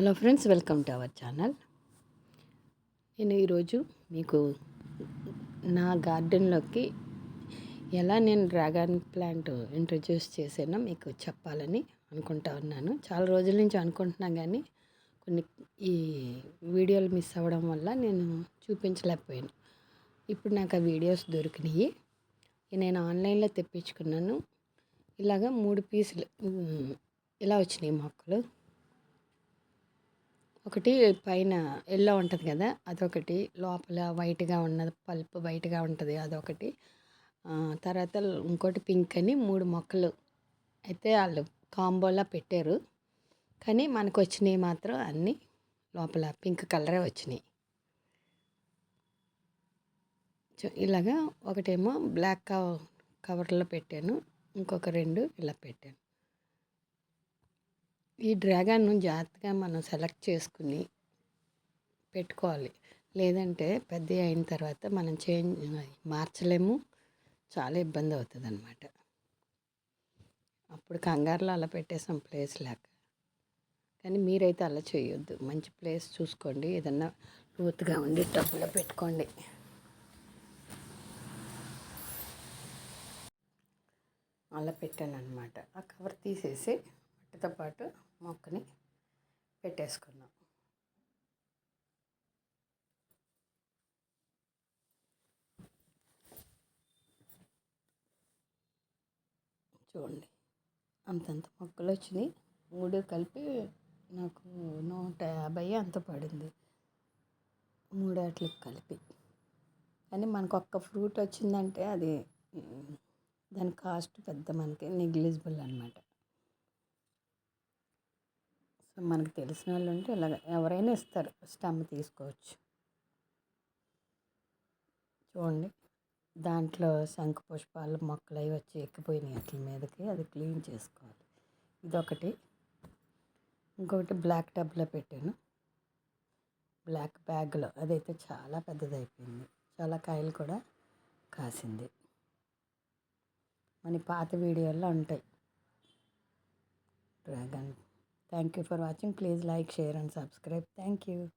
Hello friends welcome to our channel. నేను ఈరోజు మీకు నా గార్డెన్లోకి ఎలా నేను డ్రాగన్ ప్లాంట్ ఇంట్రడ్యూస్ చేసానో మీకు చెప్పాలని అనుకుంటా ఉన్నాను. చాలా రోజుల నుంచి అనుకుంటున్నా కానీ కొన్ని ఈ వీడియోలు మిస్ అవ్వడం వల్ల నేను చూపించలేకపోయాను. ఇప్పుడు నాకు ఆ వీడియోస్ దొరికినాయి. నేను ఆన్లైన్లో తెప్పించుకున్నాను. ఇలాగ మూడు పీసులు ఇలా వచ్చినాయి మొక్కలు. ఒకటి పైన ఎల్లో ఉంటుంది కదా అదొకటి. లోపల వైట్గా ఉన్నది పల్ప్ వైట్గా ఉంటుంది అదొకటి. తర్వాత ఇంకోటి పింక్ అని మూడు మొక్కలు అయితే వాళ్ళు కాంబోలా పెట్టారు. కానీ మనకు వచ్చినాయి మాత్రం అన్నీ లోపల పింక్ కలరే వచ్చినాయి. ఇలాగా ఒకటేమో బ్లాక్ కవర్లో పెట్టాను. ఇంకొక రెండు ఇలా పెట్టాను. ఈ డ్రాగన్ను జాగ్రత్తగా మనం సెలెక్ట్ చేసుకుని పెట్టుకోవాలి. లేదంటే పెద్ద అయిన తర్వాత మనం చేంజ్ మార్చలేము. చాలా ఇబ్బంది అవుతుంది అనమాట అప్పుడు కంగారులో అలా పెట్టేసాం ప్లేస్ లేక. కానీ మీరైతే అలా చేయొద్దు. మంచి ప్లేస్ చూసుకోండి. ఏదన్నా లోతుగా ఉండి టబ్బులో పెట్టుకోండి. అలా పెట్టాను అనమాట ఆ కవర్ తీసేసి వాటితో పాటు మొక్కని పెట్టేసుకున్నాం చూడండి అంతంత మొక్కలు వచ్చినాయి. మూడు కలిపి నాకు నూట యాభై అంత పడింది. మూడాట్లకి కలిపి. కానీ మనకు ఒక్క ఫ్రూట్ వచ్చిందంటే అది దాని కాస్ట్ పెద్ద మనకి నెగ్లిజిబుల్ అనమాట మనకు తెలిసిన వాళ్ళు ఉంటే ఇలాగ ఎవరైనా ఇస్తారు. స్టమ్ తీసుకోవచ్చు. చూడండి. దాంట్లో శంఖ పుష్పాలు మొక్కలు అవి వచ్చి ఎక్కిపోయినాయి అట్ల మీదకి. అది క్లీన్ చేసుకోవాలి. ఇదొకటి. ఇంకొకటి బ్లాక్ టబ్లో పెట్టాను. బ్లాక్ బ్యాగ్లో. అదైతే చాలా పెద్దదైపోయింది. చాలా కాయలు కూడా కాసింది. మన పాత వీడియోల్లో ఉంటాయి. Dragon Thank you for watching. Please like, share and subscribe. Thank you.